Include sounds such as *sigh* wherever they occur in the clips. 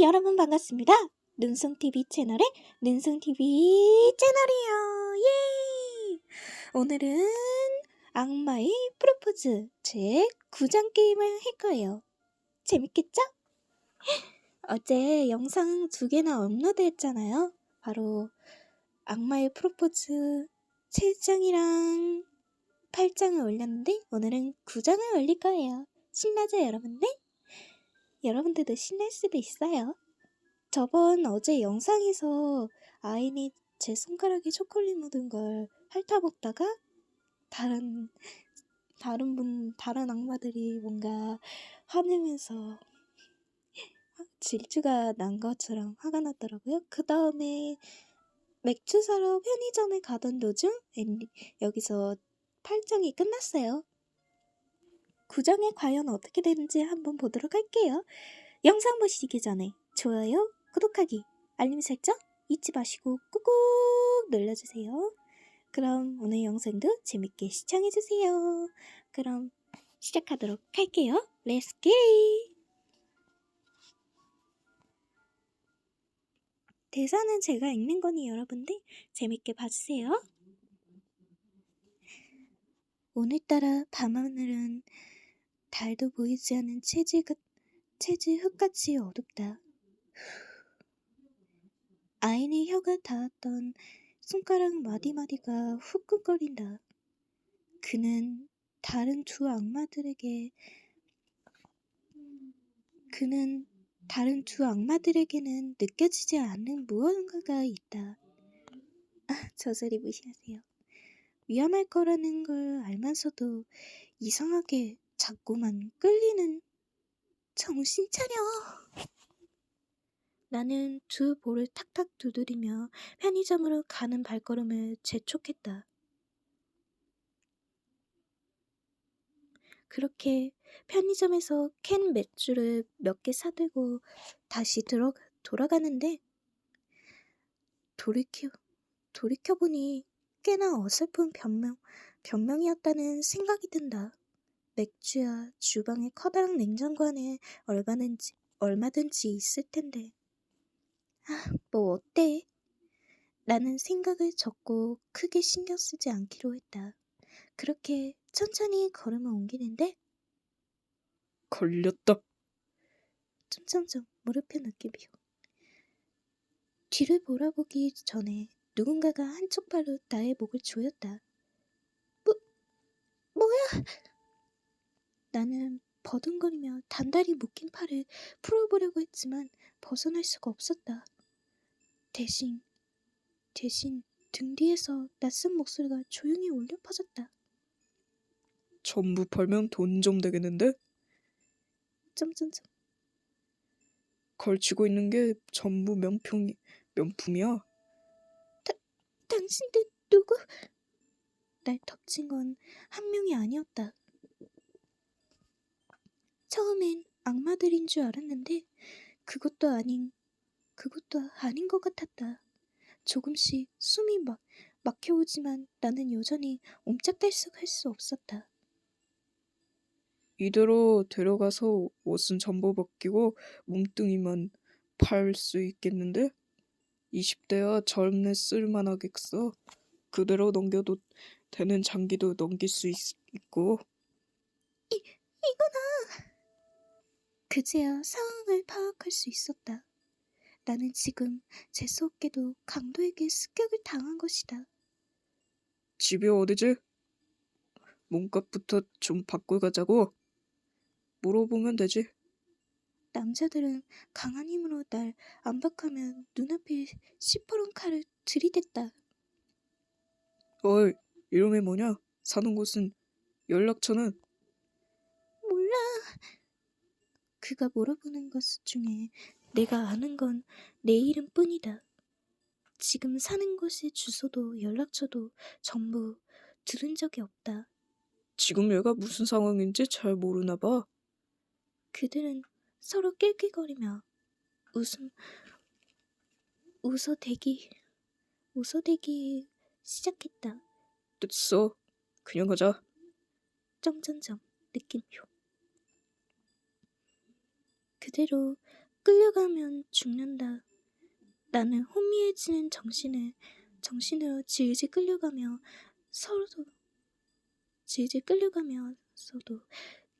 여러분 반갑습니다. 눈송TV 채널의 눈송TV 채널이에요. 예! 오늘은 악마의 프로포즈 제 9장 게임을 할 거예요. 재밌겠죠? *gasps* 어제 영상 두 개나 업로드 했잖아요. 바로 악마의 프로포즈 7장이랑 8장을 올렸는데 오늘은 9장을 올릴 거예요. 신나죠 여러분들? 여러분들도 신날 수도 있어요. 저번 어제 영상에서 아인이 제 손가락에 초콜릿 묻은 걸 핥아먹다가 다른 다른 분 다른 악마들이 뭔가 화내면서 질주가 난 것처럼 화가 났더라고요. 그 다음에 맥주 사러 편의점에 가던 도중 여기서 8장이 끝났어요. 9장이 과연 어떻게 되는지 한번 보도록 할게요. 영상 보시기 전에 좋아요, 구독하기, 알림 설정 잊지 마시고 꾹꾹 눌러주세요. 그럼 오늘 영상도 재밌게 시청해주세요. 그럼 시작하도록 할게요. Let's! 대사는 제가 읽는 거니 여러분들 재밌게 봐주세요. 오늘따라 밤하늘은 달도 보이지 않는 체지, 체지 흙같이 어둡다. 아인의 혀가 닿았던 손가락 마디마디가 후끈거린다. 그는 다른 두 악마들에게 그는 다른 두 악마들에게는 느껴지지 않는 무언가가 있다. 아, 저자리 무시하세요. 위험할 거라는 걸 알면서도 이상하게 자꾸만 끌리는 정신 차려. 나는 두 볼을 탁탁 두드리며 편의점으로 가는 발걸음을 재촉했다. 그렇게 편의점에서 캔 맥주를 몇 개 사들고 다시 들어 돌아가는데 돌이켜 돌이켜보니 꽤나 어설픈 변명 변명이었다는 생각이 든다. 맥주야 주방에 커다란 냉장고 안에 얼마든지 얼마든지 있을 텐데. 아, 뭐 어때? 라는 생각을 적고 크게 신경 쓰지 않기로 했다. 그렇게 천천히 걸음을 옮기는데 걸렸다. 점점점 무릎의 느낌이요. 뒤를 돌아보기 전에 누군가가 한쪽 발로 나의 목을 조였다. 뭐, 뭐야? 나는 버둥거리며 단단히 묶인 팔을 풀어보려고 했지만 벗어날 수가 없었다. 대신, 대신 등 뒤에서 낯선 목소리가 조용히 울려 퍼졌다. 전부 팔면 돈 좀 되겠는데? 점점점. 걸치고 있는 게 전부 명품이, 명품이야. 당신들 누구? 날 덮친 건 한 명이 아니었다. 처음엔 악마들인 줄 알았는데 그것도 아닌 그것도 아닌 것 같았다. 조금씩 숨이 막 막혀오지만 나는 여전히 옴짝달싹 할 수 없었다. 이대로 데려가서 옷은 전부 벗기고 몸뚱이만 팔 수 있겠는데? 20대야 젊네 쓸만하겠어. 그대로 넘겨도 되는 장기도 넘길 수 있, 있고. 그제야 상황을 파악할 수 있었다. 나는 지금 재수없게도 강도에게 습격을 당한 것이다. 집이 어디지? 몸값부터 좀 바꿔 가자고. 물어보면 되지. 남자들은 강한 힘으로 날 압박하면 눈앞에 시퍼런 칼을 들이댔다. 어이, 이름이 뭐냐? 사는 곳은 연락처는? 몰라. 그가 물어보는 것 중에 내가 아는 건 내 이름뿐이다. 지금 사는 곳의 주소도 연락처도 전부 들은 적이 없다. 지금 얘가 무슨 상황인지 잘 모르나 봐. 그들은 서로 낄낄거리며 웃음 웃어대기 웃어대기 시작했다. 됐어. 그냥 가자. 점점점 느낌표. 그대로 끌려가면 죽는다. 나는 혼미해지는 정신을 정신으로 질질 끌려가며 서로도 질질 끌려가면서도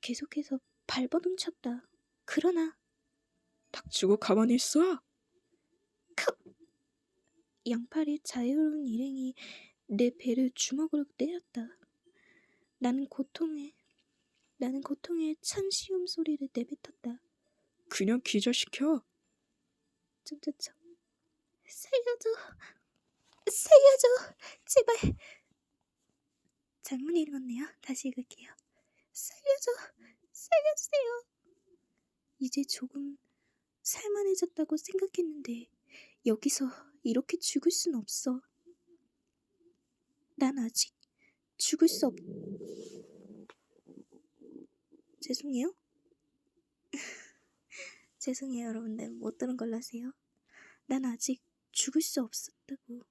계속해서 발버둥 쳤다. 그러나 닥치고 가만히 있어. 양팔의 자유로운 일행이 내 배를 주먹으로 때렸다. 나는 고통에 나는 고통에 찬 시움 소리를 내뱉었다. 그냥 기절시켜. 점점점 살려줘. 살려줘. 제발. 잘못 읽었네요. 다시 읽을게요. 살려줘. 살려주세요. 이제 조금 살만해졌다고 생각했는데 여기서 이렇게 죽을 순 없어. 난 아직 죽을 수 없... 죄송해요 죄송해요 여러분들 못 들은 걸로 하세요 난 아직 죽을 수 없었다고.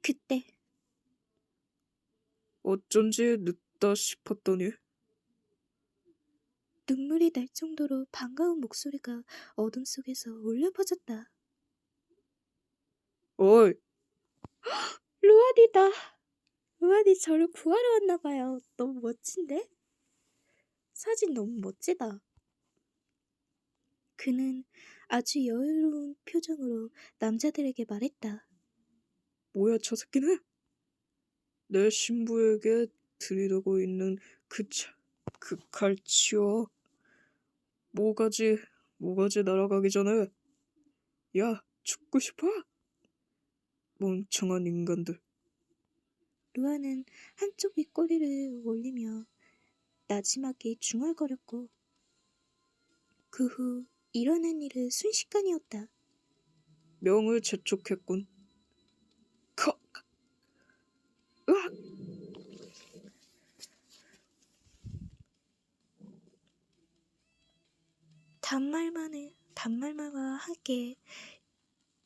그때 어쩐지 늦다 싶었더니 눈물이 날 정도로 반가운 목소리가 어둠 속에서 울려 퍼졌다. 어이 *gasps* 루안이다. 루안이 저를 구하러 왔나 봐요. 너무 멋진데? 사진 너무 멋지다. 그는 아주 여유로운 표정으로 남자들에게 말했다. 뭐야 저 새끼는? 내 신부에게 들이대고 있는 그그 칼 치워. 모가지 모가지 날아가기 전에 야 죽고 싶어? 멍청한 인간들. 루아는 한쪽 윗꼬리를 올리며 나지막이 중얼거렸고 그 후 일어난 일은 순식간이었다. 명을 재촉했군. 컷. 으악! 단말만을 단말만과 함께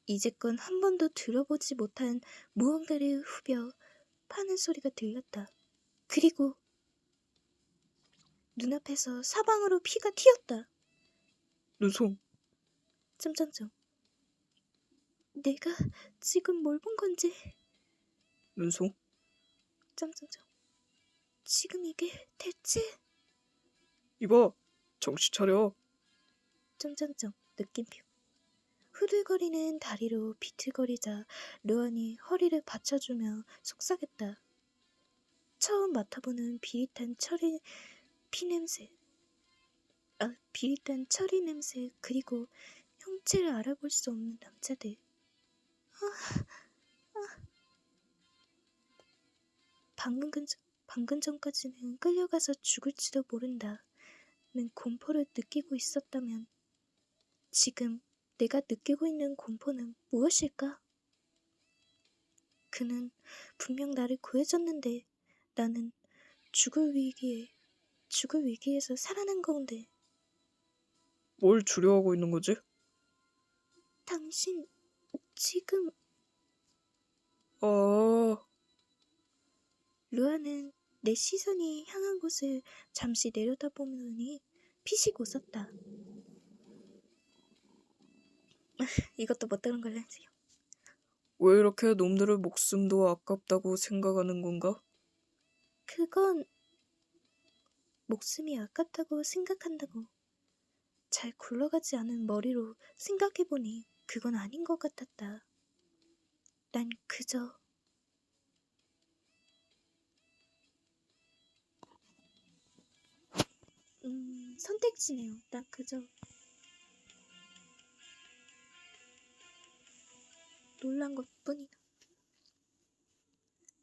이제껏 한 번도 들어보지 못한 무언가를 후벼 파는 소리가 들렸다. 그리고 눈앞에서 사방으로 피가 튀었다. 눈송 점점점. 내가 지금 뭘 본 건지 눈송 점점점. 지금 이게 대체 이봐 정신 차려. 점점점 느낌표. 후들거리는 다리로 비틀거리자 르안이 허리를 받쳐주며 속삭였다. 처음 맡아보는 비릿한 철이 피냄새. 아, 비릿한 철이 냄새 그리고 형체를 알아볼 수 없는 남자들. 아, 아. 방금 근 방금 전까지는 끌려가서 죽을지도 모른다 는 공포를 느끼고 있었다면 지금 내가 느끼고 있는 공포는 무엇일까? 그는 분명 나를 구해줬는데 나는 죽을 위기에 죽을 위기에서 살아난 건데 뭘 두려워하고 있는 거지? 당신 지금 아 루아는 내 시선이 향한 곳을 잠시 내려다보더니 피식 웃었다. *laughs* 이것도 못 들은 걸로 해주세요. 왜 이렇게 놈들의 목숨도 아깝다고 생각하는 건가? 그건 목숨이 아깝다고 생각한다고 잘 굴러가지 않은 머리로 생각해보니 그건 아닌 것 같았다. 난 그저 음 선택지네요. 난 그저 놀란 것 뿐이다.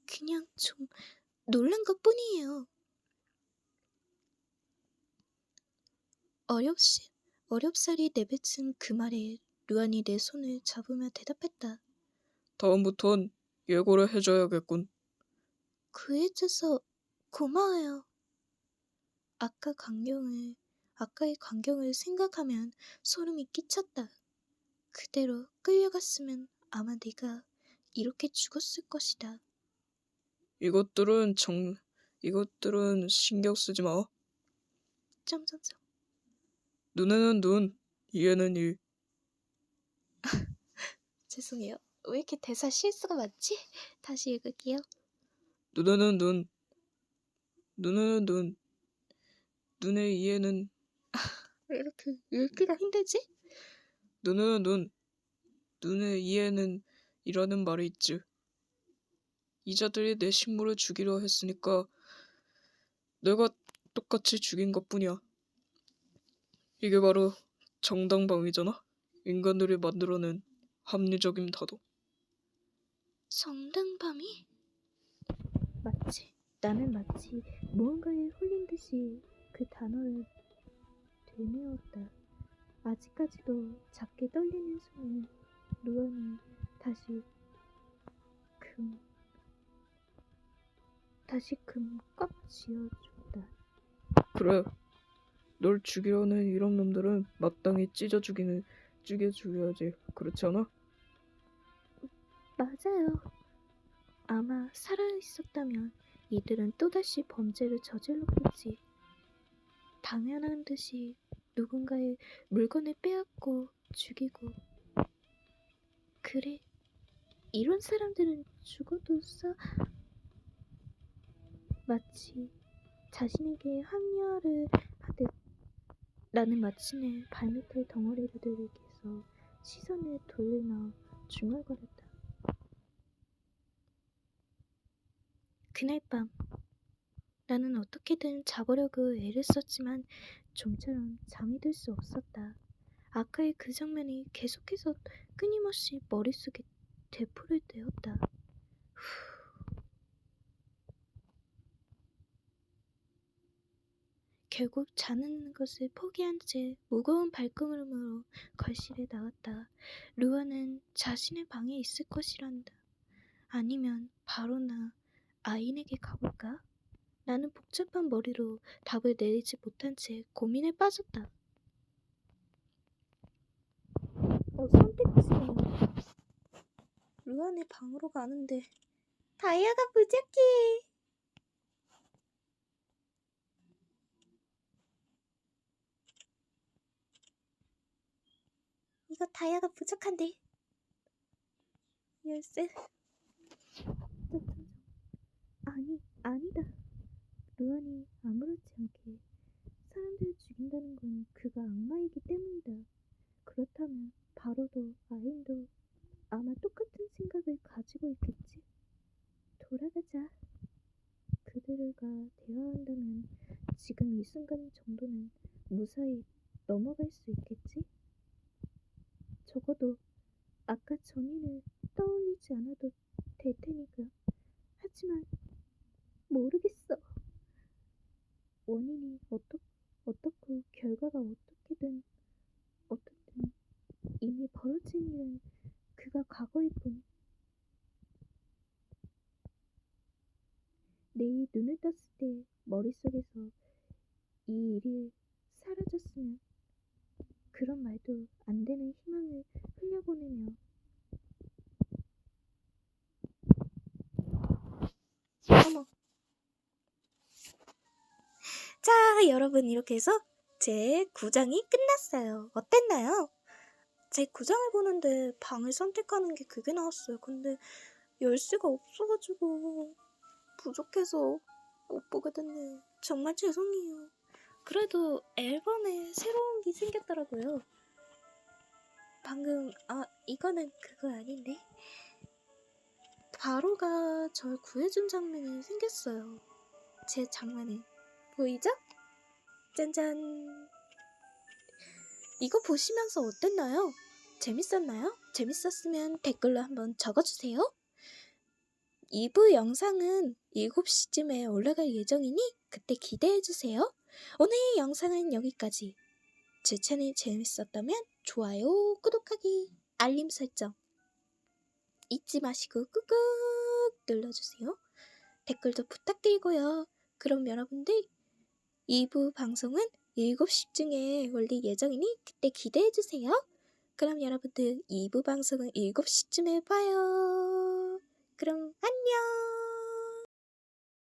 그냥 좀 놀란 것 뿐이에요. 어렵시, 어렵사리 내뱉은 그 말에 루안이 내 손을 잡으며 대답했다. 다음부턴 예고를 해줘야겠군. 구해줘서 고마워요. 아까 광경을, 아까의 광경을 생각하면 소름이 끼쳤다. 그대로 끌려갔으면 아마 네가 이렇게 죽었을 것이다. 이것들은 정 이것들은 신경 쓰지 마. 점점점. 눈에는 눈, 이에는 이 *laughs* 죄송해요. 왜 이렇게 대사 실수가 많지? *laughs* 다시 읽을게요. 눈에는 눈 눈에는 눈 눈의 이에는 *laughs* 왜 이렇게 읽기가 힘들지? 눈에는 눈 눈의 이에는 이라는 말이 있지. 이자들이 내 식물을 죽이려 했으니까 내가 똑같이 죽인 것뿐이야. 이게 바로 정당방위잖아. 인간들이 만들어낸 합리적인 다도. 정당방위? 마치 나는 마치 무언가에 홀린 듯이 그 단어를 되뇌었다. 아직까지도 작게 떨리는 손에 루안이 다시 금 다시 금꽉 쥐어줬다. 그래. 널 죽이려는 이런 놈들은 마땅히 찢어 죽이는 죽여 죽여야지. 그렇지 않아? 맞아요. 아마 살아있었다면 이들은 또다시 범죄를 저질렀겠지. 당연한 듯이 누군가의 물건을 빼앗고 죽이고. 그래, 이런 사람들은 죽어도 싸... 마치 자신에게 합리화를 하듯 나는 마침내 발밑에 덩어리를 들이켜서 시선을 돌리며 중얼거렸다. 그날 밤 나는 어떻게든 자보려고 애를 썼지만 좀처럼 잠이 들 수 없었다. 아까의 그 장면이 계속해서 끊임없이 머릿속에 되풀이 되었다. 후. 결국 자는 것을 포기한 채 무거운 발걸음으로 거실에 나왔다. 루아는 자신의 방에 있을 것이란다. 아니면 바로나 아인에게 가볼까? 나는 복잡한 머리로 답을 내리지 못한 채 고민에 빠졌다. 어, 선택지네요. 루안의 방으로 가는데 다이아가 부족해. 이거 다이아가 부족한데. 열쇠. 아니, 아니다. 루안이 아무렇지 않게 사람들을 죽인다는 건 그가 악마이기 때문이다. 그렇다면 바로도 아인도 아마 똑같은 생각을 가지고 있겠지. 돌아가자. 그들과 대화한다면 지금 이 순간 정도는 무사히 넘어갈 수 있겠지? 적어도 아까 전인을 떠올리지 않아도 될 테니까. 하지만 모르겠어. 원인이 어떻, 어떻고 결과가 어떻게든 어떻든 이미 벌어진 일은 그가 과거일 뿐. 내일 눈을 떴을 때 머릿속에서 이 일이 사라졌으면 그런 말도 안 되는 희망을 흘려보내며 어머 자, 여러분 이렇게 해서 제 구장이 끝났어요. 어땠나요? 제 구장을 보는데 방을 선택하는 게 그게 나왔어요. 근데 열쇠가 없어가지고 부족해서 못 보게 됐네요. 정말 죄송해요. 그래도 앨범에 새로운 게 생겼더라고요. 방금 아 이거는 그거 아닌데 바로가 절 구해준 장면이 생겼어요. 제 장면에 보이죠? 짠짠. 이거 보시면서 어땠나요? 재밌었나요? 재밌었으면 댓글로 한번 적어주세요. 2부 영상은 7시쯤에 올라갈 예정이니 그때 기대해주세요. 오늘 영상은 여기까지. 제 채널 재밌었다면 좋아요, 구독하기, 알림 설정 잊지 마시고 꾹꾹 눌러주세요. 댓글도 부탁드리고요. 그럼 여러분들 2부 방송은 7시쯤에 올릴 예정이니 그때 기대해주세요. 그럼 여러분들 2부 방송은 7시쯤에 봐요. 그럼 안녕!